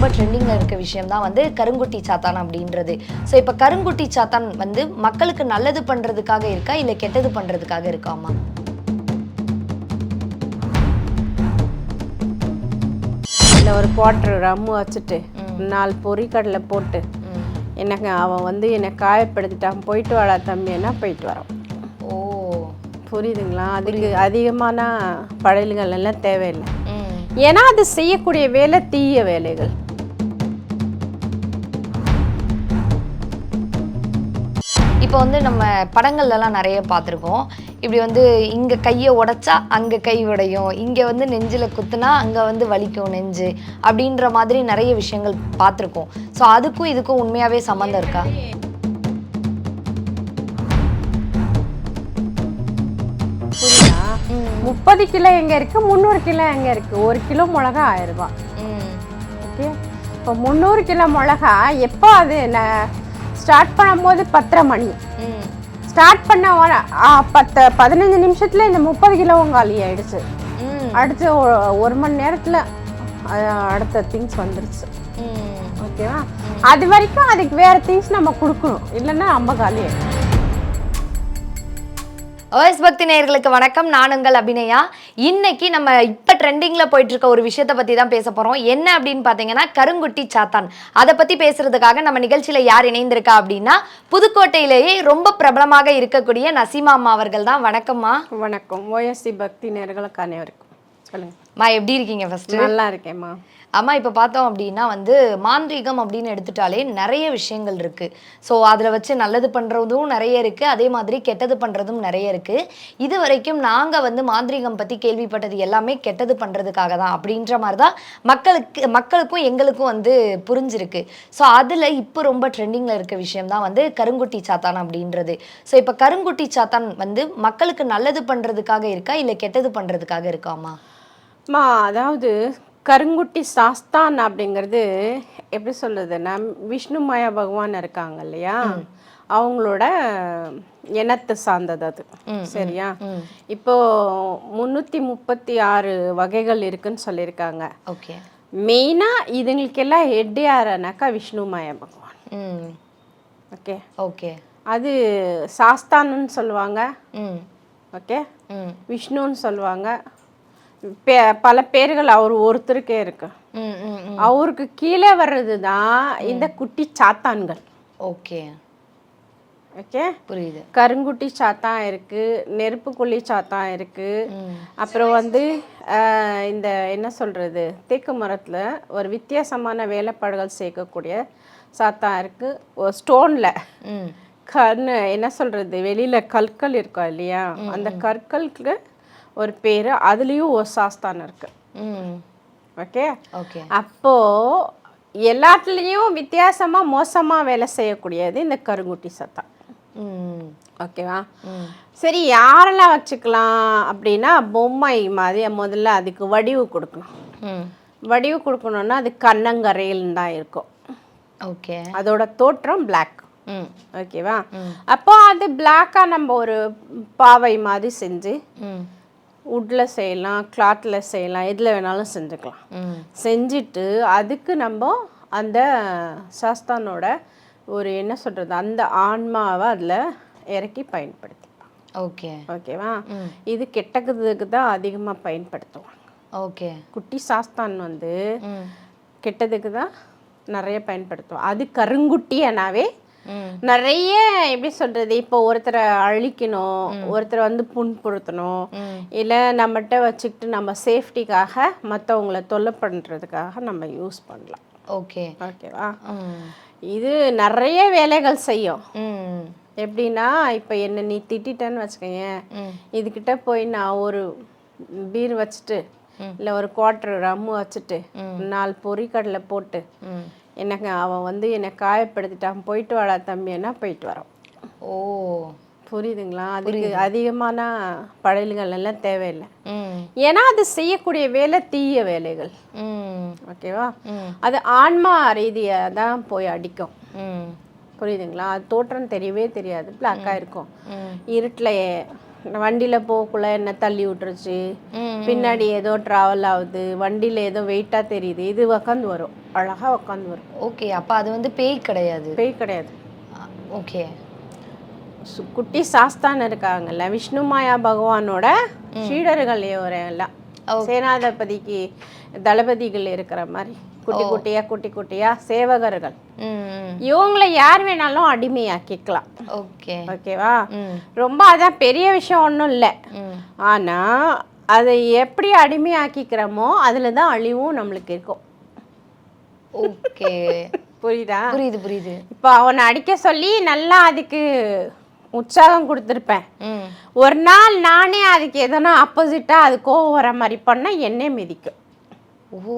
ரொம்ப ட்ரெண்டிங்கில் இருக்க விஷயம் தான் வந்து கருங்குட்டி சாத்தான் அப்படின்றது. ஸோ இப்போ கருங்குட்டி சாத்தான் வந்து மக்களுக்கு நல்லது பண்ணுறதுக்காக இருக்கா? இல்லை கெட்டது பண்ணுறதுக்காக இருக்காமா? இல்லை ஒரு குவார்ட்ரு ரம்மு வச்சுட்டு நாலு பொரிக்கடலை போட்டு எனக்கு அவன் வந்து என்னை காயப்படுத்திட்டான். போயிட்டு வாடா தம்பின்னா போயிட்டு வரோம் ஓ. புரியுதுங்களா? அதுக்கு அதிகமான படையல்கள் எல்லாம் தேவையில்லை. ஏன்னா அது செய்யக்கூடிய வேலை தீய வேலைகள். இப்போ வந்து நம்ம படங்கள்லலாம் நிறைய பார்த்துருக்கோம். இப்படி வந்து இங்கே கையை உடைச்சா அங்கே கை உடையும். இங்கே வந்து நெஞ்சில் குத்துனா அங்கே வந்து வலிக்கும் நெஞ்சு அப்படின்ற மாதிரி நிறைய விஷயங்கள் பார்த்துருக்கோம். ஸோ அதுக்கும் இதுக்கும் உண்மையாகவே சம்மந்தம் இருக்கா? முப்பது கிலோ எங்கே இருக்குது முந்நூறு கிலோ எங்கே இருக்குது ஒரு கிலோ மிளகா ஆயிரம் ரூபாய். ஓகே? இப்போ முந்நூறு கிலோ மிளகா எப்போ அது ஸ்டார்ட் பண்ணும்போது பத்தரை மணி. ஸ்டார்ட் பண்ண பத்து பதினஞ்சு நிமிஷத்தில் இந்த முப்பது கிலோவும் காலி ஆயிடுச்சு. அடுத்து ஒரு மணி நேரத்தில் அடுத்த திங்ஸ் வந்துருச்சு. ஓகேவா அது வரைக்கும் அதுக்கு வேற திங்ஸ் நம்ம கொடுக்கணும். இல்லைன்னா நம்ம காலி ஆயிடும். ஓஎஸ் பக்தி நேயர்களுக்கு வணக்கம். நான் உங்கள் அபிநயா. இன்னைக்கு நம்ம இப்போ ட்ரெண்டிங்கில் போயிட்டு இருக்க ஒரு விஷயத்தை பற்றி தான் பேச போகிறோம் என்ன அப்படின்னு பார்த்தீங்கன்னா கருங்குட்டி சாத்தான். அதை பற்றி பேசுறதுக்காக நம்ம நிகழ்ச்சியில் யார் இணைந்திருக்கா அப்படின்னா புதுக்கோட்டையிலேயே ரொம்ப பிரபலமாக இருக்கக்கூடிய நசீமா அம்மா அவர்கள் தான். வணக்கம்மா. வணக்கம். ஓஎஸ்சி பக்தி நேர்களுக்கு அனைவருக்கும். சொல்லுங்க. மா எப்படி இருக்கீங்க ஃபர்ஸ்ட் நல்லா இருக்கேம்மா அம்மா இப்போ பார்த்தோம் அப்படின்னா வந்து மாந்திரீகம் அப்படின்னு எடுத்துட்டாலே நிறைய விஷயங்கள் இருக்குது ஸோ அதில் வச்சு நல்லது பண்ணுறதும் நிறைய இருக்குது அதே மாதிரி கெட்டது பண்ணுறதும் நிறைய இருக்குது இது வரைக்கும் நாங்கள் வந்து மாந்திரீகம் பற்றி கேள்விப்பட்டது எல்லாமே கெட்டது பண்ணுறதுக்காக தான் அப்படின்ற மாதிரி தான் மக்களுக்கு மக்களுக்கும் எங்களுக்கும் வந்து புரிஞ்சிருக்கு. ஸோ அதில் இப்போ ரொம்ப ட்ரெண்டிங்கில் இருக்க விஷயம் தான் வந்து கருங்குட்டி சாத்தான் அப்படின்றது. ஸோ இப்போ கருங்குட்டி சாத்தான் வந்து மக்களுக்கு நல்லது பண்ணுறதுக்காக இருக்கா? இல்லை கெட்டது பண்ணுறதுக்காக இருக்காமா? அம்மா அதாவது கருங்குட்டி சாஸ்தான் அப்படிங்கிறது எப்படி சொல்றதுன்னா விஷ்ணு மாயா பகவான் இருக்காங்க இல்லையா? அவங்களோட இனத்தை சார்ந்தது அது. சரியா? இப்போ முந்நூற்றி முப்பத்தி ஆறு வகைகள் இருக்குன்னு சொல்லியிருக்காங்க. ஓகே. மெயினாக இதுங்களுக்கெல்லாம் ஹெட் யாருனாக்கா விஷ்ணு மாயா பகவான். ஓகே? ஓகே. அது சாஸ்தானுன்னு சொல்லுவாங்க. ஓகே? விஷ்ணுன்னு சொல்லுவாங்க. பே பல பேர்கள் அவர் ஒருத்தருக்கே இருக்கு. அவருக்கு கீழே வர்றது தான் இந்த குட்டி சாத்தான்கள். ஓகே. ஓகே? புரியுது. கருங்குட்டி சாத்தான் இருக்கு நெருப்பு கொல்லி சாத்தான் இருக்கு. அப்புறம் வந்து இந்த என்ன சொல்றது தேக்கு மரத்துல ஒரு வித்தியாசமான வேலைப்பாடுகள் சேர்க்கக்கூடிய சாத்தான் இருக்கு. ஸ்டோன்ல ம். கண்ணு என்ன சொல்றது வெளியில கற்கள் இருக்கும் இல்லையா? அந்த கற்களுக்கு ஒரு பேரு அதுலயும் ஒரு சாஸ்தான் இருக்கு. ம். ஓகே? ஓகே. அப்போ எல்லாத்துலேயும் வித்தியாசமா மோசமா வேலை செய்யக்கூடியது இந்த கருங்குட்டி சத்தம். ஓகேவா? சரி யாரெல்லாம் வச்சுக்கலாம் அப்படின்னா பொம்மை மாதிரி முதல்ல அதுக்கு வடிவு கொடுக்கணும். ம். வடிவு கொடுக்கணும்னா அது கண்ணங்கரையில் தான் இருக்கும். ஓகே. அதோட தோற்றம் Black. ம். ஓகேவா? அப்போ அது பிளாக்காக நம்ம ஒரு பாவை மாதிரி செஞ்சு ம். வுட்டில் செய்யலாம் கிளாத்தில் செய்யலாம் எதில் வேணாலும் செஞ்சுக்கலாம். செஞ்சுட்டு அதுக்கு நம்ம அந்த சாஸ்தானோட ஒரு என்ன சொல்கிறது அந்த ஆன்மாவை அதில் இறக்கி பயன்படுத்திப்பாங்க ஓகே. ஓகேவா. இது கெட்டதுக்கு தான் அதிகமாக பயன்படுத்துவாங்க. ஓகே. குட்டி சாஸ்தான் வந்து கெட்டதுக்கு தான் நிறைய பயன்படுத்துவோம். அது கருங்குட்டியனாவே நிறைய எப்படி சொல்றது இப்போ ஒருத்தரை அழிக்கணும் ஒருத்தரை வந்து புண்படுத்தணும் இல்லை நம்மகிட்ட வச்சுக்கிட்டு நம்ம சேஃப்டிக்காக மற்றவங்கள தொல்லை பண்ணுறதுக்காக நம்ம யூஸ் பண்ணலாம். ஓகே. ஓகேவா? இது நிறைய வேலைகள் செய்யும். எப்படின்னா இப்போ என்ன நீ திட்டிட்டேன்னு வச்சுக்கோங்க இதுக்கிட்ட போய் நான் ஒரு பீர் வச்சுட்டு இல்லை ஒரு குவார்ட்ரு ரம்மு வச்சுட்டு நாலு பொரிக்கடலை போட்டு எனக்கு அவன் வந்து என்னை காயப்படுத்திட்டான். போயிட்டு வாடா தம்பின்னா போயிட்டு வரோம் ஓ. புரியுதுங்களா? அதுக்கு அதிகமான படையல்கள் எல்லாம் தேவையில்லை. ஏன்னா அது செய்யக்கூடிய வேலை தீய வேலைகள். ஓகேவா? அது ஆன்மா ரீதியாக தான் போய் அடிக்கும். புரியுதுங்களா? அது தோற்றம் தெரியவே தெரியாது. பிளாக்காக இருக்கும். இருட்டில் வண்டியில் போகக்குள்ள என்ன தள்ளி விட்டுருச்சு? பின்னாடி ஏதோ ட்ராவல் ஆகுது. வண்டியில் ஏதோ வெயிட்டாக தெரியுது. இது உக்காந்து வரும். அழகாக உட்காந்து வரும். ஓகே அப்ப அது வந்து பேய் கிடையாது. பேய் கிடையாது. ஓகே குட்டி சாஸ்தான் இருக்காங்கல்ல விஷ்ணு மாயா பகவானோட சீடர்கள் எல்லாம். சேனாதிபதிக்கு தளபதிகள் இருக்கிற மாதிரி. குட்டி குட்டியா குட்டி குட்டியா சேவகர்கள். இவங்கள யார் வேணாலும் அடிமையாக்கிக்கலாம். ஓகே. ஓகேவா? ரொம்ப அதான் பெரிய விஷயம் ஒன்றும் இல்லை. ஆனால் அதை எப்படி அடிமையாக்கிக்கிறோமோ அதில் தான் அழிவும் நம்மளுக்கு இருக்கும். ஓகே. புரியுதா? புரியுது புரியுது. இப்போ அவனை அடிக்க சொல்லி நல்லா அதுக்கு உற்சாகம் கொடுத்துருப்பேன். ஒரு நாள் நானே அதுக்கு எதனா ஆப்போசிட்டாக அது கோவம் வர மாதிரி பண்ணால் என்னே மிதிக்கும். ஓ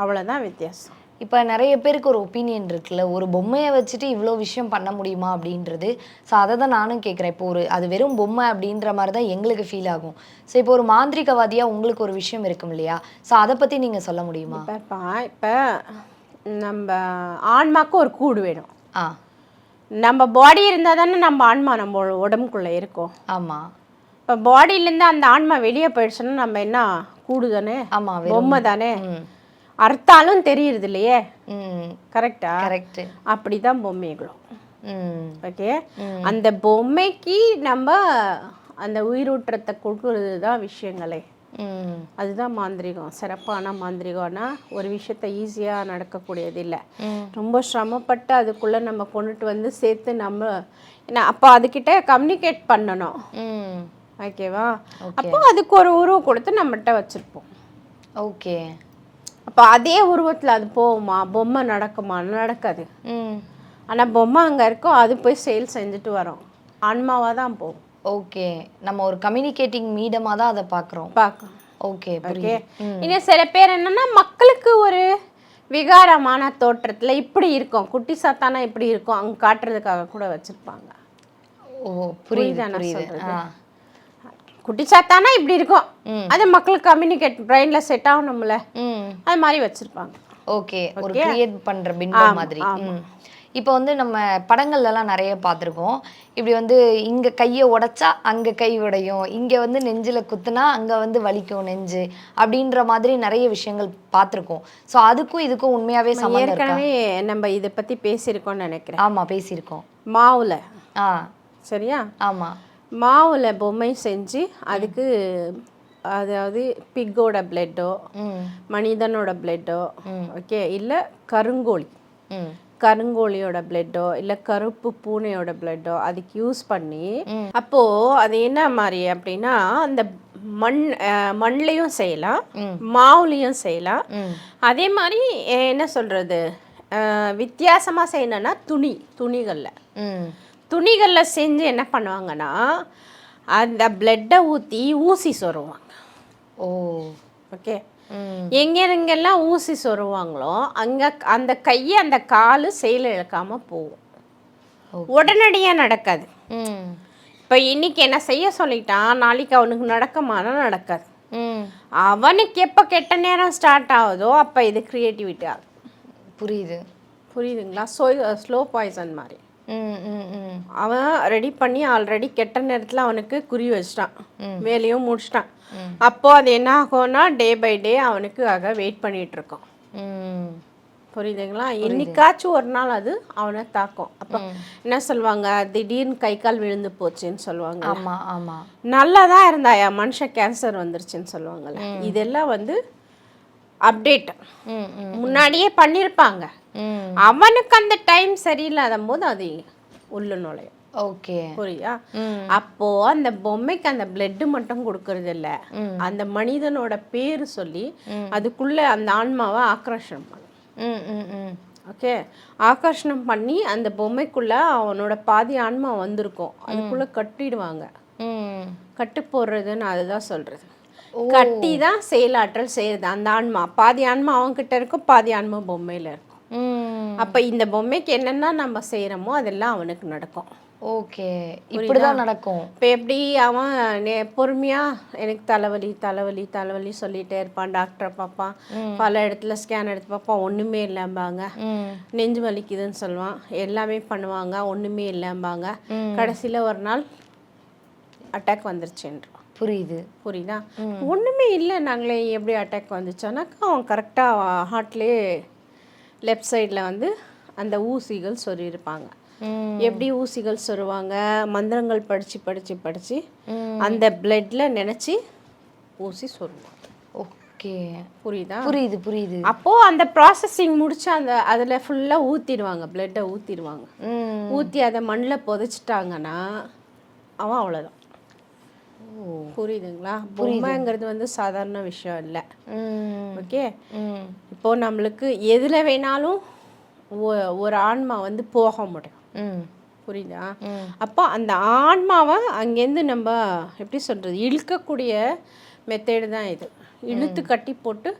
அவ்வளோதான் வித்தியாசம். இப்போ நிறைய பேருக்கு ஒரு ஒப்பீனியன் இருக்குல்ல ஒரு பொம்மையை வச்சுட்டு இவ்வளோ விஷயம் பண்ண முடியுமா அப்படின்றது? ஸோ அதை தான் நானும் கேட்குறேன். இப்போ ஒரு அது வெறும் பொம்மை அப்படின்ற மாதிரி தான் எங்களுக்கு ஃபீல் ஆகும். ஸோ இப்போ ஒரு மாந்திரிகவாதியாக உங்களுக்கு ஒரு விஷயம் இருக்கும் இல்லையா? ஸோ அதை பற்றி நீங்கள் சொல்ல முடியுமா? இப்போ இப்போ நம்ம ஆன்மாக்கு ஒரு கூடு வேணும். ஆ. நம்ம பாடி இருந்தால் தானே நம்ம ஆன்மா நம்ம உடம்புக்குள்ளே இருக்கும். ஆமாம் இப்போ பாடியிலேருந்து அந்த ஆன்மா வெளியே போயிடுச்சுன்னா நம்ம என்ன? கூடு தானே ஆமாம் பொம்மை தானே அர்த்தாலும் தெரியுறது இல்லையே கரெக்டா கரெக்டு அப்படிதான் பொம்மைகளும் ஓகே அந்த பொம்மைக்கு நம்ம அந்த உயிரூற்றத்தை கொடுக்கறது தான் விஷயங்களே அதுதான் மாந்திரிகம். சிறப்பான மாந்திரிகம்னா ஒரு விஷயத்த ஈஸியாக நடக்கக்கூடியது இல்லை ரொம்ப சிரமப்பட்டு அதுக்குள்ளே நம்ம கொண்டுட்டு வந்து சேர்த்து நம்ம ஏன்னா அப்போ அதுக்கிட்ட கம்யூனிகேட் பண்ணணும். ஓகேவா. அப்போ அதுக்கு ஒரு உருவம் கொடுத்து நம்மகிட்ட வச்சுருப்போம். ஓகே. அப்போ அதே உருவத்தில் அது போகுமா? பொம்மை நடக்குமா? நடக்காது. ஆனால் பொம்மை அங்கே இருக்கும் அது போய் சேல் செஞ்சுட்டு வரோம். ஆன்மாவாக தான் போகும். ஓகே. நம்ம ஒரு கம்யூனிகேட்டிங் மீடியமாக தான் அதை பார்க்குறோம். பார்க்கலாம் ஓகே ஓகே. இன்னும் சில பேர் என்னன்னா மக்களுக்கு ஒரு விகாரமான தோற்றத்தில் இப்படி இருக்கும். குட்டி சாத்தானா இப்படி இருக்கும். அங்கே காட்டுறதுக்காக கூட வச்சுருப்பாங்க. ஓ புரியுது புரியுதா நான் புரியுது சொல்றது? ஆ குட்டி சாத்தானா இப்படி இருக்கும். அது மக்களுக்கு கம்யூனிகேட் பிரெயினில் செட் ஆகணும்ல. அது மாதிரி வச்சுருப்பாங்க. ஓகே ஒரு கிரியேட் பண்ற பின்பம் மாதிரி. இப்போ வந்து நம்ம படங்கள்லலாம் நிறைய பார்த்துருக்கோம். இப்படி வந்து இங்க கையை உடைச்சா அங்க கை உடையும். இங்க வந்து நெஞ்சில குத்துனா அங்க வந்து வலிக்கும் நெஞ்சு அப்படின்ற மாதிரி நிறைய விஷயங்கள் பார்த்துருக்கோம். ஸோ அதுக்கும் இதுக்கும் உண்மையாவே ஏற்கனவே நம்ம இதை பற்றி பேசியிருக்கோம்னு நினைக்கிறேன். ஆமா பேசியிருக்கோம். மாவுல. ஆ. சரியா? ஆமா. மாவுல பொம்மை செஞ்சு அதுக்கு அதாவது பிக்கோட பிளட்டோ மனிதனோட பிளட்டோ ஓகே இல்லை கருங்கோழி. கருங்கோழியோட பிளட்டோ இல்லை கருப்பு பூனையோட பிளட்டோ அதுக்கு யூஸ் பண்ணி அப்போது அது என்ன மாதிரி அப்படின்னா அந்த மண் மண்லேயும் செய்யலாம் மாவுலேயும் செய்யலாம். அதே மாதிரி என்ன சொல்கிறது வித்தியாசமாக செய்யணும்னா துணி துணிகளில். துணிகளில் செஞ்சு என்ன பண்ணுவாங்கன்னா அந்த பிளட்டை ஊற்றி ஊசி சொருவாங்க. ஓ. ஓகே எங்கெங்கெல்லாம் ஊசி சொருவாங்களோ அங்கே அந்த கையை அந்த காலு செயல் இழக்காம போகும். உடனடியாக நடக்காது. இப்போ இன்னைக்கு என்ன செய்ய சொல்லிட்டான் நாளைக்கு அவனுக்கு நடக்குமானா நடக்காது. ம். அவனுக்கு எப்போ கெட்ட நேரம் ஸ்டார்ட் ஆகுதோ அப்போ இது க்ரியேட்டிவிட்டி ஆகும் புரியுது. புரியுதுங்களா? ஸ்லோ பாய்சன் மாதிரி. ம் ம் ம். அவன் ரெடி பண்ணி ஆல்ரெடி கெட்ட நேரத்தில் அவனுக்கு குறி வச்சிட்டான். வேலையும் முடிச்சிட்டான். அப்போ அது என்ன ஆகும்னா டே பை டே அவனுக்கு ஆக வெயிட் பண்ணிட்டு இருக்கோம். ம். புரியுதுங்களா? என்னைக்காச்சும் ஒரு நாள் அது அவனை தாக்கும். அப்போ என்ன சொல்லுவாங்க? திடீர்னு கை கால் விழுந்து போச்சுன்னு சொல்லுவாங்க ஆமா ஆமா. நல்லா தான் இருந்தாயா மனுஷன் கேன்சர் வந்துருச்சுன்னு சொல்லுவாங்கல்ல. இதெல்லாம் வந்து அப்டேட் ம் ம் முன்னாடியே பண்ணியிருப்பாங்க ம் அவனுக்கு அந்த டைம் சரியில்லாத போது அது உள்ள நுழையும் ஓகே. புரியுதா? ம். அப்போ அந்த பொம்மைக்கு அந்த பிளட் மட்டும் கொடுக்கறது இல்ல அந்த மனிதனோட பேர் சொல்லி அதுக்குள்ள அந்த ஆன்மாவை ஆக்ரோஷனம் பண்ணும் ஓகே? ஆகர்ஷணம் பண்ணி அந்த பொம்மைக்குள்ள அவனோட பாதி ஆன்மா வந்திருக்கும். அதுக்குள்ள கட்டிடுவாங்க. கட்டு போடுறதுன்னு அதுதான் சொல்றது. கட்டி தான் செயலாற்றல் செய்யுது அந்த ஆன்மா. பாதி ஆன்மா அவன்கிட்ட இருக்கும் பாதி ஆன்மா பொம்மையில இருக்கும். அப்ப இந்த பொம்மைக்கு என்னென்ன நம்ம செய்யறோமோ அதெல்லாம் அவனுக்கு நடக்கும். ஓகே. இப்படிதான் நடக்கும். இப்போ எப்படி அவன் நே பொறுமையாக எனக்கு தலைவலி தலைவலி தலைவலி சொல்லிட்டே இருப்பான். டாக்டரை பார்ப்பான். பல இடத்துல ஸ்கேன் எடுத்து பார்ப்பான். ஒன்றுமே இல்லைம்பாங்க. நெஞ்சு வலிக்குதுன்னு சொல்லுவான். எல்லாமே பண்ணுவாங்க. ஒன்றுமே இல்லைம்பாங்க. கடைசியில் ஒரு நாள் அட்டாக் வந்துருச்சுன்றான் புரியுது. புரியுதா? ஒன்றுமே இல்லை. நாங்களே எப்படி அட்டாக் வந்துச்சோன்னாக்கா அவன் கரெக்டாக ஹார்ட்லேயே லெஃப்ட் சைடில் வந்து அந்த ஊசிகள் சொருகிருப்பாங்க எப்படி ஊசிகள் சொருவாங்க மந்திரங்கள் படித்து படித்து படித்து அந்த பிளட்ல நினச்சி ஊசி சொருவாங்க ஓகே. புரியுதா? புரியுது புரியுது. அப்போது அந்த ப்ராசஸிங் முடிச்சு அந்த அதில் ஃபுல்லாக ஊற்றிடுவாங்க பிளட்டை ஊற்றிடுவாங்க ஊற்றி அதை மண்ணில் புதைச்சிட்டாங்கன்னா அவன் அவ்வளோதான் புரியுதுங்களா? பொம்மைங்கிறது வந்து சாதாரண விஷயம் இல்லை. ஓகே? இப்போ நம்மளுக்கு எதில் வேணாலும் ஒரு ஆன்மா வந்து போக முடியும். ம். புரியுதா. அப்போ அந்த ஆன்மாவை அங்கேருந்து நம்ம எப்படி சொல்கிறது இழுக்கக்கூடிய மெத்தேடு தான் இது. இழுத்து கட்டி போட்டு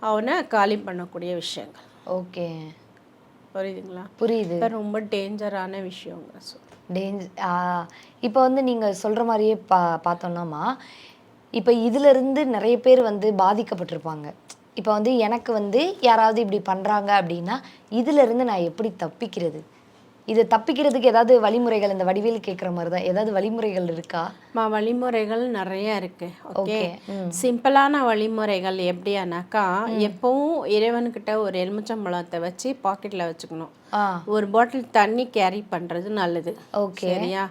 அவனை காலி பண்ணக்கூடிய விஷயங்கள். ஓகே. புரியுதுங்களா? புரியுது. ரொம்ப டேஞ்சரான விஷயங்க சொல். டேஞ்ச் இப்போ வந்து நீங்கள் சொல்கிற மாதிரியே பா பார்த்தோம்னாமா இப்போ இதிலிருந்து நிறைய பேர் வந்து பாதிக்கப்பட்டிருப்பாங்க. இப்போ வந்து எனக்கு வந்து யாராவது இப்படி பண்ணுறாங்க அப்படின்னா இதிலிருந்து நான் எப்படி தப்பிக்கிறது? இது தப்பிக்கிறதுக்கு ஏதாவது வழிமுறைகள் இந்த வடிவேல் கேட்குற மாதிரி தான் ஏதாவது வழிமுறைகள் இருக்கா? மா வழிமுறைகள் நிறைய இருக்கு. ஓகே? சிம்பிளான வழிமுறைகள் எப்படியானாக்கா எப்பவும் இறைவன்கிட்ட ஒரு எலுமிச்சம்பழத்தை வச்சு பாக்கெட்டில் வச்சுக்கணும். ஒரு பாட்டில் தண்ணி கேரி பண்ணுறது நல்லது. ஓகே. சரியா?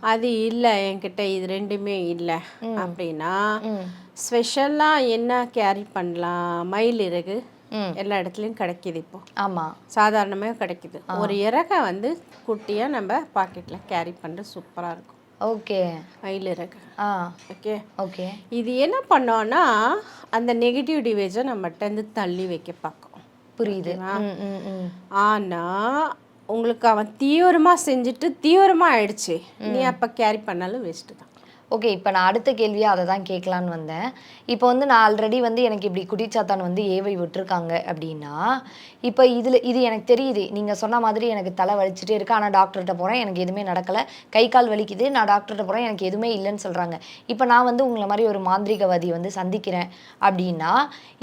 அது இல்லை என்கிட்ட இது ரெண்டுமே இல்லை அப்படின்னா ம். ஸ்பெஷலாக என்ன கேரி பண்ணலாம்? மயில் இறகு. எல்லா இடத்துலையும் கிடைக்கிது இப்போ. ஆமாம் சாதாரணமாக கிடைக்குது. ஒரு இறகை வந்து குட்டியாக நம்ம பாக்கெட்டில் கேரி பண்ணுறது சூப்பராக இருக்கும். ஓகே. மயில் இறகு. ஆ. ஓகே? ஓகே. இது என்ன பண்ணோன்னா அந்த நெகட்டிவ் டிவைஸை நம்மகிட்ட இருந்து தள்ளி வைக்க பார்க்கும். புரியுது. ஆனால் உங்களுக்கு அவன் தீவிரமாக செஞ்சுட்டு தீவிரமாக ஆயிடுச்சு. நீ அப்போ கேரி பண்ணாலும் வேஸ்ட்டு தான். ஓகே இப்போ நான் அடுத்த கேள்வியாக அதை தான் கேட்கலான்னு வந்தேன். இப்போ வந்து நான் ஆல்ரெடி வந்து எனக்கு இப்படி குடிச்சாத்தான் வந்து ஏவை விட்டுருக்காங்க அப்படின்னா இப்போ இதில் இது எனக்கு தெரியுது. நீங்கள் சொன்ன மாதிரி எனக்கு தலை வலிச்சுட்டே இருக்கு. ஆனால் டாக்டர்கிட்ட போகிறேன் எனக்கு எதுவுமே நடக்கலை. கை கால் வலிக்குது. நான் டாக்டர்கிட்ட போகிறேன் எனக்கு எதுவுமே இல்லைன்னு சொல்கிறாங்க இப்போ நான் வந்து உங்களை மாதிரி ஒரு மாந்திரிகவாதி வந்து சந்திக்கிறேன் அப்படின்னா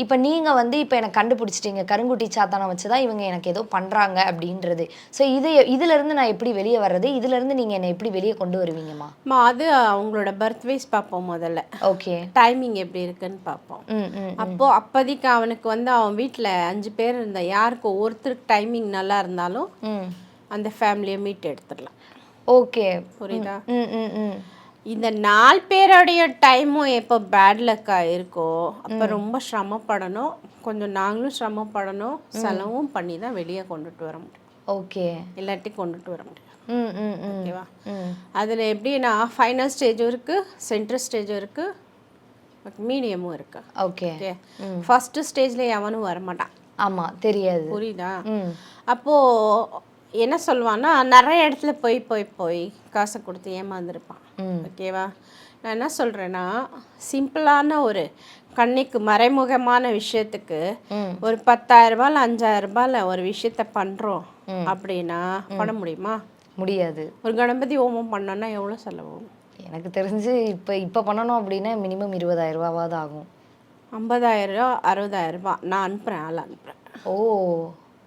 இப்போ நீங்கள் வந்து இப்போ எனக்கு கண்டுபிடிச்சிட்டீங்க. கருங்குட்டி சாத்தானை வச்சு தான் இவங்க எனக்கு ஏதோ பண்ணுறாங்க அப்படின்றது. ஸோ இது இதுலேருந்து நான் எப்படி வெளியே வர்றது? இதுலேருந்து நீங்கள் என்னை எப்படி வெளியே கொண்டு வருவீங்கம்மா? அது அவங்களோட பர்த் வைஸ் பார்ப்போம் முதல்ல. ஓகே டைமிங் எப்படி இருக்குன்னு பார்ப்போம். அப்போ அப்போதைக்கு அவனுக்கு வந்து அவன் வீட்டில் அஞ்சு பேர் இருந்த யாருக்கு ஒருத்தருக்கு டைமிங் நல்லா இருந்தாலும் அந்த ஃபேமிலியை மீட் எடுத்துடலாம். ஓகே புரியுதா? இந்த நாலு பேருடைய டைமும் எப்போ பேட் லக்காக இருக்கோ அப்போ ரொம்ப சிரமப்படணும். கொஞ்சம் நாங்களும் சிரமப்படணும். செலவும் பண்ணி தான் வெளியே கொண்டுட்டு வர முடியும். ஓகே இல்லாட்டி கொண்டுட்டு வர முடியும் ம் ம் ம். ஓகேவா அதில் எப்படின்னா ஃபைனல் ஸ்டேஜும் இருக்குது சென்ட்ரல் ஸ்டேஜும் இருக்குது மீடியமும் இருக்குது ஓகே ஓகே ஃபஸ்ட்டு ஸ்டேஜில் எவனும் வரமாட்டான். ஆமா தெரியாது. புரியுதா? ம். அப்போது என்ன சொல்லுவான்னா நிறைய இடத்துல போய் போய் போய் காசை கொடுத்து ஏமாந்துருப்பான். ஓகேவா நான் என்ன சொல்கிறேன்னா சிம்பிளான ஒரு கண்ணுக்கு மறைமுகமான விஷயத்துக்கு ஒரு பத்தாயிரம் ரூபாயில் அஞ்சாயிரம் ரூபாயில் ஒரு விஷயத்த பண்ணுறோம் அப்படின்னா பண்ண முடியுமா? முடியாது. ஒரு கணபதி ஹோமம் பண்ணோன்னா எவ்வளோ செலவாகும் எனக்கு தெரிஞ்சு இப்போ இப்போ பண்ணணும் அப்படின்னா மினிமம் இருபதாயிரம் ரூபாவாவது ஆகும். ஐம்பதாயிரம் அறுபதாயிரம் ரூபாய் நான் அனுப்புகிறேன் ஆள் அனுப்புகிறேன் ஓ.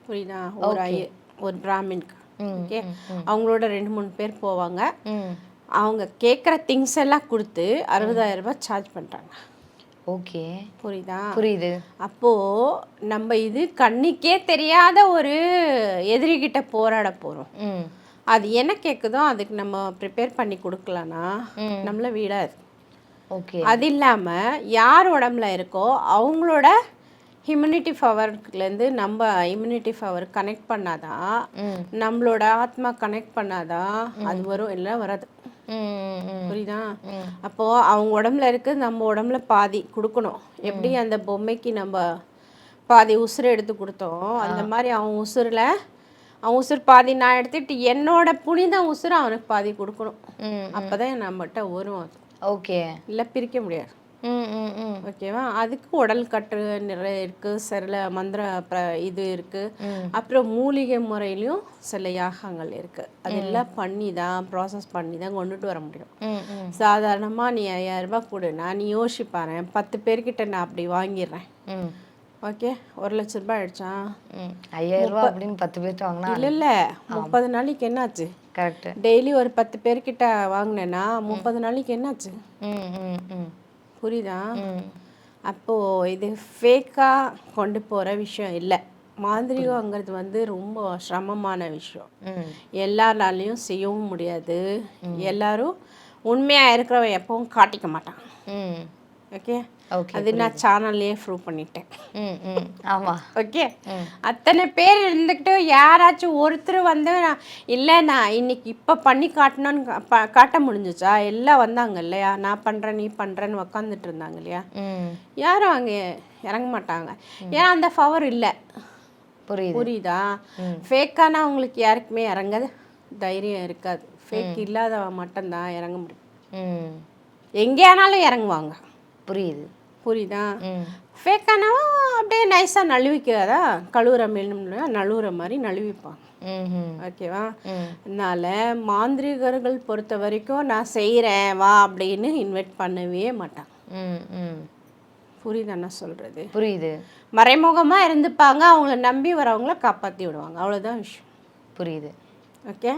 புரியுதா? ஒரு ஐ ஒரு பிராமின்க்கு. ஓகே? அவங்களோட ரெண்டு மூணு பேர் போவாங்க. அவங்க கேட்குற திங்ஸ் எல்லாம் கொடுத்து அறுபதாயிரம் ரூபாய் சார்ஜ் பண்ணுறாங்க ஓகே. புரியுதா? புரியுது. அப்போது நம்ம இது கண்ணுக்கே தெரியாத ஒரு எதிரிகிட்ட போராட போகிறோம் அது என்ன கேட்குதோ அதுக்கு நம்ம ப்ரிப்பேர் பண்ணி கொடுக்கலன்னா நம்மள வீடாது ஓகே. அது இல்லாமல் யார் உடம்புல இருக்கோ அவங்களோட இம்யூனிட்டி பவர்லேருந்து நம்ம இம்யூனிட்டி பவர் கனெக்ட் பண்ணாதான் நம்மளோட ஆத்மா கனெக்ட் பண்ணாதான் அது வரும் இல்லை வராது. புரியுதா? அப்போது அவங்க உடம்புல இருக்குது நம்ம உடம்புல பாதி கொடுக்கணும். எப்படி அந்த பொம்மைக்கு நம்ம பாதி உசுறு எடுத்து கொடுத்தோம் அந்த மாதிரி அவன் உசுரில் அவன் உசுறு பாதி நான் எடுத்துட்டு என்னோட புனித உசுறு அவனுக்கு பாதி கொடுக்கணும். ம் அப்போ தான் நம்மகிட்ட வரும் அது. ஓகே. இல்லை பிரிக்க முடியாது. ஓகேவா? அதுக்கு உடல் கட்டு நிறைய இருக்குது சில மந்திர பிர இது இருக்குது ம். அப்புறம் மூலிகை முறையிலையும் சில யாகங்கள் இருக்குது அதெல்லாம் பண்ணி தான் ப்ராசஸ் பண்ணி தான் கொண்டுட்டு வர முடியும். ம் ம். சாதாரணமாக நீ ஐயாயிரம் ரூபாய் கொடு நான் நீ யோசிப்பாரு பத்து பேர்கிட்ட நான் அப்படி வாங்கிடுறேன். ஓகே? ஒரு லட்ச ரூபாய் ஆயிடுச்சா? ஐயாயிரம் ரூபா அப்படின்னு பத்து பேர்ட்ட வாங்கினா இல்லை இல்லை முப்பது நாளைக்கு என்னாச்சு? கரெக்டு டெய்லி ஒரு பத்து பேர்கிட்ட வாங்கினேன்னா முப்பது நாளைக்கு என்னாச்சு? ம் ம் ம். புரியுதா? அப்போது இது ஃபேக்காக கொண்டு போகிற விஷயம் இல்லை. மாந்திரிகங்கிறது வந்து ரொம்ப சிரமமான விஷயம். எல்லாராலையும் செய்யவும் முடியாது. எல்லாரும் உண்மையாக இருக்கிறவன் எப்பவும் காட்டிக்க மாட்டான். ஓகே அது நான் சேனல்லையே ப்ரூவ் பண்ணிட்டேன். ம் ம். ஆமாம் ஓகே அத்தனை பேர் இருந்துக்கிட்டு யாராச்சும் ஒருத்தர் வந்து நான் இல்லை நான் இன்னைக்கு இப்போ பண்ணி காட்டணும்னு காட்ட முடிஞ்சுச்சா? எல்லாம் வந்தாங்க இல்லையா? நான் பண்ணுறேன் நீ பண்ணுறேன்னு உக்காந்துட்டு இருந்தாங்க இல்லையா? யாரும் அங்கே இறங்க மாட்டாங்க. ஏன்னா அந்த பவர் இல்லை. புரியுது. புரியுதா? ஃபேக்கானா அவங்களுக்கு யாருக்குமே இறங்காது. தைரியம் இருக்காது. ஃபேக் இல்லாதவன் மட்டும்தான் இறங்க முடியும். எங்கேயானாலும் இறங்குவாங்க. புரியுது. புரியுதா? ம். ஃபேக்கானவன் அப்படியே நைஸாக நழுவிக்காதா? கழுவுற மீனும்ல நழுவுற மாதிரி ம் ஓகேவா? அதனால மாந்திரிகர்கள் பொறுத்த வரைக்கும் நான் செய்கிறேன் வா அப்படின்னு இன்வைட் பண்ணவே மாட்டாங்க ம் ம். புரியுதா நான் சொல்கிறது புரியுது. மறைமுகமாக இருந்துப்பாங்க அவங்கள நம்பி வரவங்கள காப்பாற்றி விடுவாங்க. அவ்வளோதான் விஷயம். புரியுது. ஓகே?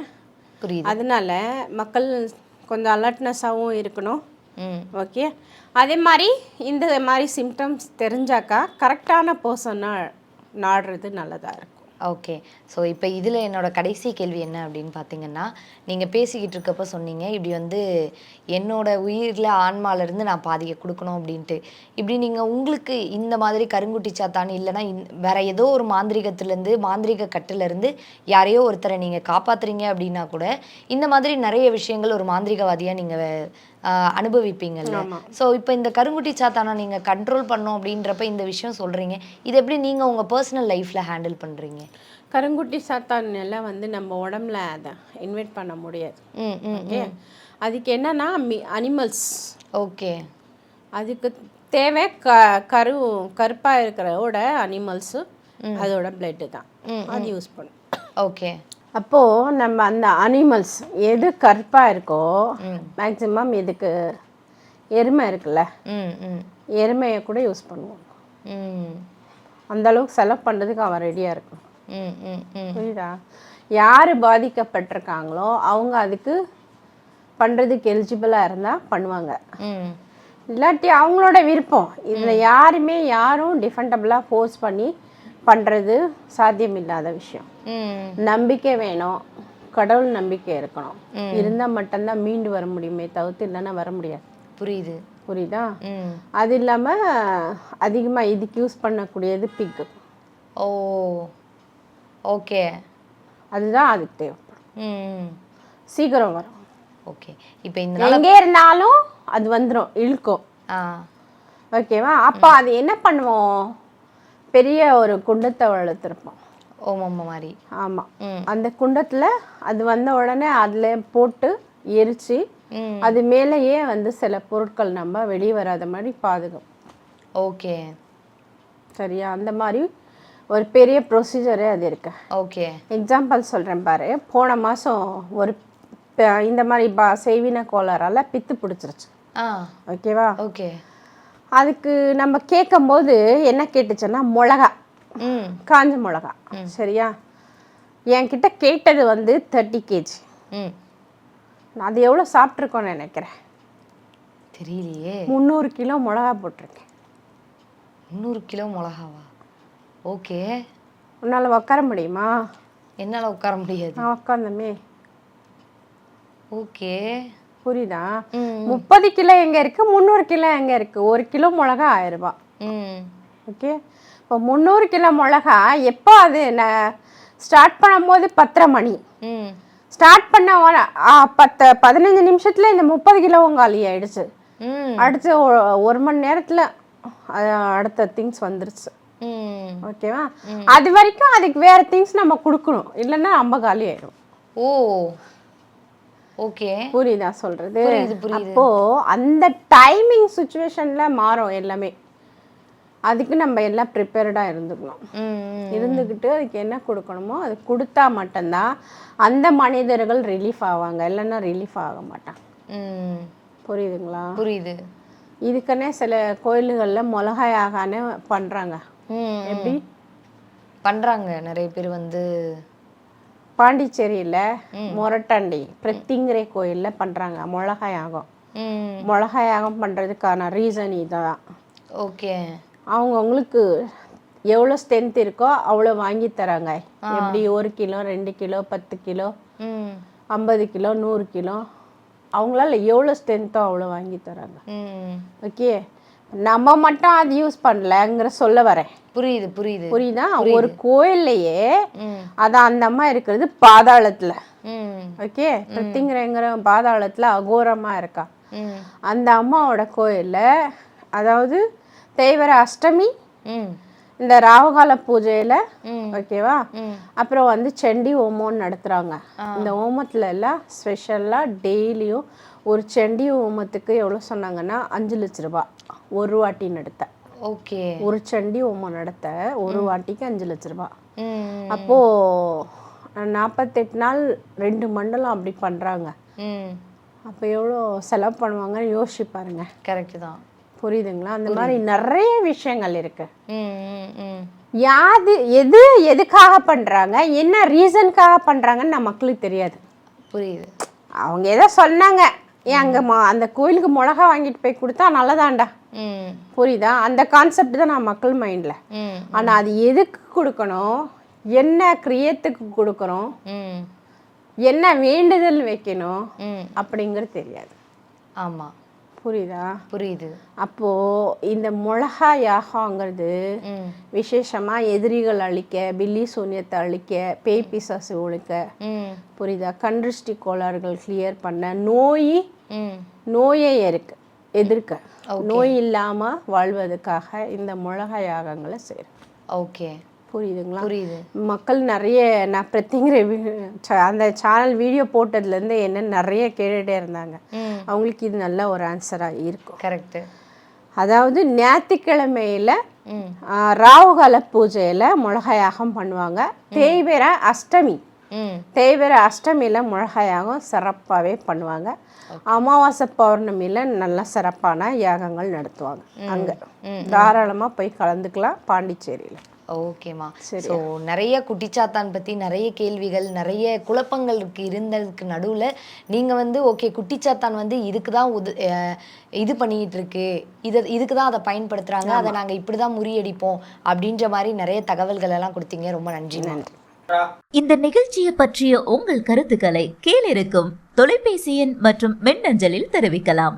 புரியுது. அதனால மக்கள் கொஞ்சம் அலர்ட்னஸாகவும் இருக்கணும். ஓகே. அதே மாதிரி இந்த மாதிரி சிம்டம்ஸ் தெரிஞ்சாக்கா கரெக்டான பர்சனை நாடுறது நல்லதாக இருக்கும். ஓகே. ஸோ இப்போ இதில் என்னோட கடைசி கேள்வி என்ன அப்படின்னு பார்த்தீங்கன்னா நீங்கள் பேசிக்கிட்டு இருக்கப்போ சொன்னீங்க இப்படி வந்து என்னோடய உயிரில் ஆன்மாலேருந்து நான் பாதியை கொடுக்கணும் அப்படின்ட்டு. இப்படி நீங்கள் உங்களுக்கு இந்த மாதிரி கருங்குட்டி சாத்தான் இல்லைன்னா இந்- வேறு ஏதோ ஒரு மாந்திரிகத்துலேருந்து மாந்திரிக கட்டிலேருந்து யாரையோ ஒருத்தரை நீங்கள் காப்பாற்றுறீங்க அப்படின்னா கூட இந்த மாதிரி நிறைய விஷயங்கள் ஒரு மாந்திரிகவாதியாக நீங்கள் அனுபவிப்பீங்கல்ல. ஸோ இப்போ இந்த கருங்குட்டி சாத்தானை நீங்கள் கண்ட்ரோல் பண்ணோம் அப்படின்றப்ப இந்த விஷயம் சொல்கிறீங்க இது எப்படி நீங்கள் உங்கள் பர்சனல் லைஃப்பில் ஹேண்டில் பண்ணுறீங்க கருங்குட்டி சாத்தான் எல்லாம் வந்து நம்ம உடம்புல அதை இன்வைட் பண்ண முடியாது. ஓகே? அதுக்கு என்னன்னா அனிமல்ஸ் ஓகே. அதுக்கு தேவை க கரு கருப்பாக இருக்கிறோட அனிமல்ஸு அதோட பிளட்டு தான். அது யூஸ் பண்ணும். ஓகே. அப்போது நம்ம அந்த அனிமல்ஸ் எது கருப்பாக இருக்கோ மேக்ஸிமம் இதுக்கு எருமை இருக்குல்ல ம் ம். எருமையை கூட யூஸ் பண்ணுவோம். அந்த அளவுக்கு செலவு பண்ணுறதுக்கு அவன் ரெடியாக இருக்கும் ம் ம் ம். புரியுதா? யார் பாதிக்கப்பட்டிருக்காங்களோ அவங்க அதுக்கு பண்ணுறதுக்கு எலிஜிபிளாக இருந்தால் பண்ணுவாங்க. இல்லாட்டி அவங்களோட விருப்பம். இதில் யாருமே யாரும் டிஃபெண்டபிளாக ஃபோர்ஸ் பண்ணி பண்ணுறது சாத்தியமில்லாத விஷயம். நம்பிக்கை வேணும். கடவுள் நம்பிக்கை இருக்கணும். இருந்தால் மட்டும்தான் மீண்டு வர முடியுமே தவிர்த்து இல்லைன்னா வர முடியாது. புரியுது. புரியுதா? அது இல்லாமல் அதிகமாக இதுக்கு யூஸ் பண்ணக்கூடியது பிக்கு ஓ. ஓகே. அதுதான் அதுக்கு தேவைப்படும் சீக்கிரம் வரும். ஓகே. இப்போ இந்த எங்கே இருந்தாலும் அது வந்துடும் இழுக்கும். ஓகேவா? அப்போ அது என்ன பண்ணுவோம்? பெரிய ஒரு குண்டத்தை வளர்த்துருப்போம். ஓமம்மா மாதிரி. ஆமாம் அந்த குண்டத்தில் அது வந்த உடனே அதில் போட்டு எரித்து அது மேலேயே வந்து சில பொருட்கள் நம்ம வெளியே வராத மாதிரி பாதுகாப்பு ஓகே. சரியா? அந்த மாதிரி ஒரு பெரிய ப்ரொசீஜரே அது இருக்கு. ஓகே. எக்ஸாம்பிள் சொல்கிறேன் பாரு. போன மாதம் ஒரு இந்த மாதிரி பா செய்வின கோளாறால பித்து பிடிச்சிருச்சு. ஓகேவா? ஓகே. அதுக்கு நம்ம கேட்கும்போது என்ன கேட்டுச்சுன்னா மிளகா. ம். காஞ்ச மிளகா. சரியா? என்கிட்ட கேட்டது வந்து தேர்ட்டி கேஜி நான் அது எவ்வளோ சாப்பிட்ருக்கோன்னு நினைக்கிறேன். தெரியலையே. முந்நூறு கிலோ மிளகா போட்டிருக்கேன். முந்நூறு கிலோ மிளகாவா? ஓகே. உன்னால் உட்கார முடியுமா? என்னால் உட்கார முடியாது. நான் உட்காந்தமே ஓகே. புரியுதா? முப்பது கிலோ எங்கே இருக்குது முந்நூறு கிலோ எங்கே இருக்குது ஒரு கிலோ மிளகா ஆயிரம் ரூபாய். ஓகே? இப்போ முந்நூறு கிலோ மிளகா எப்போ அது நான் ஸ்டார்ட் பண்ணும்போது பத்தரை மணி? ஸ்டார்ட் பண்ண பத்து பதினஞ்சு நிமிஷத்தில் இந்த முப்பது கிலோ காலி ஆயிடுச்சு. அடுத்து ஒரு மணி நேரத்தில் அடுத்த திங்ஸ் வந்துருச்சு. ஓகேவா? அது வரைக்கும் அதுக்கு வேற திங்ஸ் நம்ம கொடுக்கணும். இல்லைன்னா நம்ம காலி ஆயிடும் ஓ. ஓகே. புரியுதா சொல்றது. அப்போ அந்த டைமிங் சுச்சுவேஷன்ல மாறும் எல்லாமே. அதுக்கு நம்ம எல்லாம் ப்ரிப்பேர்டாக இருந்துக்கணும். இருந்துக்கிட்டு அதுக்கு என்ன கொடுக்கணுமோ அது கொடுத்தா மட்டும்தான் அந்த மனிதர்கள் ரிலீஃப் ஆவாங்க. இல்லைன்னா ரிலீஃப் ஆக மாட்டாங்க. புரியுதுங்களா? புரியுது. இதுக்குன்னே சில கோயில்களில் மிளகாயாகானே பண்ணுறாங்க ம். எப்படி? பண்றாங்க. நிறைய பேர் வந்து பாண்டிச்சேரியில் மொரட்டாண்டி பிரத்திங்கிரை கோயிலில் பண்ணுறாங்க மிளகாய் யாகம் மிளகாய் யாகம் பண்ணுறதுக்கான ரீசன் இதுதான் ஓகே அவங்கவுங்களுக்கு எவ்வளோ ஸ்ட்ரென்த் இருக்கோ அவ்வளோ வாங்கி தராங்க. எப்படி ஒரு கிலோ ரெண்டு கிலோ பத்து கிலோ ஐம்பது கிலோ நூறு கிலோ அவங்களால எவ்வளோ ஸ்ட்ரென்த்தோ அவ்வளோ வாங்கி தராங்க. ஓகே? நம்ம மட்டும் அது யூஸ் பண்ணலங்கிற சொல்ல வரேன். புரியுது புரியுது. புரியுதா? ஒரு கோயில்லையே ம். அதான் அந்த அம்மா இருக்கிறது பாதாளத்துல. ஓகே? பிரத்திங்கிறங்கிற பாதாளத்துல அகோரமா இருக்கா. அந்த அம்மாவோட கோயில்ல அதாவது தேய்வர அஷ்டமி இந்த ராகுகால பூஜையில ஓகேவா? அப்புறம் வந்து செண்டி ஹோமம்னு நடத்துறாங்க. இந்த ஹோமத்துல எல்லாம் ஸ்பெஷலா டெய்லியும் ஒரு செண்டி ஹோமத்துக்கு எவ்வளோ சொன்னாங்கன்னா அஞ்சு லட்ச ரூபாய் ஒரு வாட்டி நடத்த. ஓகே. ஒரு செண்டி ஹோமம் நடத்த ஒரு வாட்டிக்கு அஞ்சு லட்ச ரூபாய் ம். அப்போ நாற்பத்தெட்டு நாள் ரெண்டு மண்டலம் அப்படி பண்றாங்க. ம். அப்போ எவ்வளோ செலவு பண்ணுவாங்கன்னு யோசிச்சு பாருங்க. கரெக்ட் தான். புரியுதுங்களா? அந்த மாதிரி நிறைய விஷயங்கள் இருக்கு. யாது எது எதுக்காக பண்றாங்க? என்ன ரீசனுக்காக பண்றாங்கன்னு நம்ம மக்களுக்கு தெரியாது. புரியுது. அவங்க ஏதோ சொன்னாங்க. ஏன் அங்கே அந்த கோயிலுக்கு மிளகா வாங்கிட்டு போய் கொடுத்தா நல்லதாண்டா. புரியுதா? அந்த கான்செப்ட் தான் நான் மக்கள் மைண்டில் ஆனால் அது எதுக்கு கொடுக்கணும்? என்ன கிரியத்துக்கு கொடுக்கணும்? ம். என்ன வேண்டுதல் வைக்கணும்? அப்படிங்கிறது தெரியாது. ஆமாம் புரியுதா? புரியுது. அப்போது இந்த மிளகா யாகங்கிறது ம். விசேஷமாக எதிரிகள் அழிக்க பில்லி சூன்யத்தை அழிக்க பேய் பிசாசு ஒழிக்க. புரியுதா? கண்ருஷ்டி கோளாறுகள் கிளியர் பண்ண நோய் நோயை இருக்கு எதிர்க்க. நோய் இல்லாமல் வாழ்வதற்காக இந்த மிளகா யாகங்களை செய்கிறேன் ஓகே. புரியுதுங்களா? புரியுது. மக்கள் நிறைய நான் பிரத்திங்கிற அந்த சேனல் வீடியோ போட்டதுலேருந்து என்ன நிறைய கேட்டுகிட்டே இருந்தாங்க. அவங்களுக்கு இது நல்ல ஒரு ஆன்சராக இருக்கும். கரெக்டு அதாவது ஞாயிற்றுக்கிழமையில் ராகுகால பூஜையில் மிளகாயாகம் பண்ணுவாங்க. தேய்பிற அஷ்டமி. ம். தேய்பிற அஷ்டமியில் மிளகாயாகம் சிறப்பாகவே பண்ணுவாங்க. அமாவாசை பௌர்ணமியில் நல்ல சிறப்பான யாகங்கள் நடத்துவாங்க அங்கே. தாராளமாக போய் கலந்துக்கலாம் பாண்டிச்சேரியில். ஓகேம்மா. ஸோ நிறைய குட்டிச்சாத்தான் பற்றி நிறைய கேள்விகள் நிறைய குழப்பங்கள் இருக்கு இருந்ததுக்கு நடுவில் நீங்கள் வந்து ஓகே குட்டிச்சாத்தான் வந்து இதுக்கு தான் உது இது பண்ணிக்கிட்டு இருக்கு. இதை இதுக்கு தான் அதை பயன்படுத்துகிறாங்க அதை நாங்கள் இப்படி தான் முறியடிப்போம் அப்படின்ற மாதிரி நிறைய தகவல்கள் எல்லாம் கொடுத்தீங்க. ரொம்ப நன்றி நன்றி. இந்த நிகழ்ச்சியை பற்றிய உங்கள் கருத்துக்களை கீழிருக்கும் தொலைபேசி எண் மற்றும் மின்னஞ்சலில் தெரிவிக்கலாம்.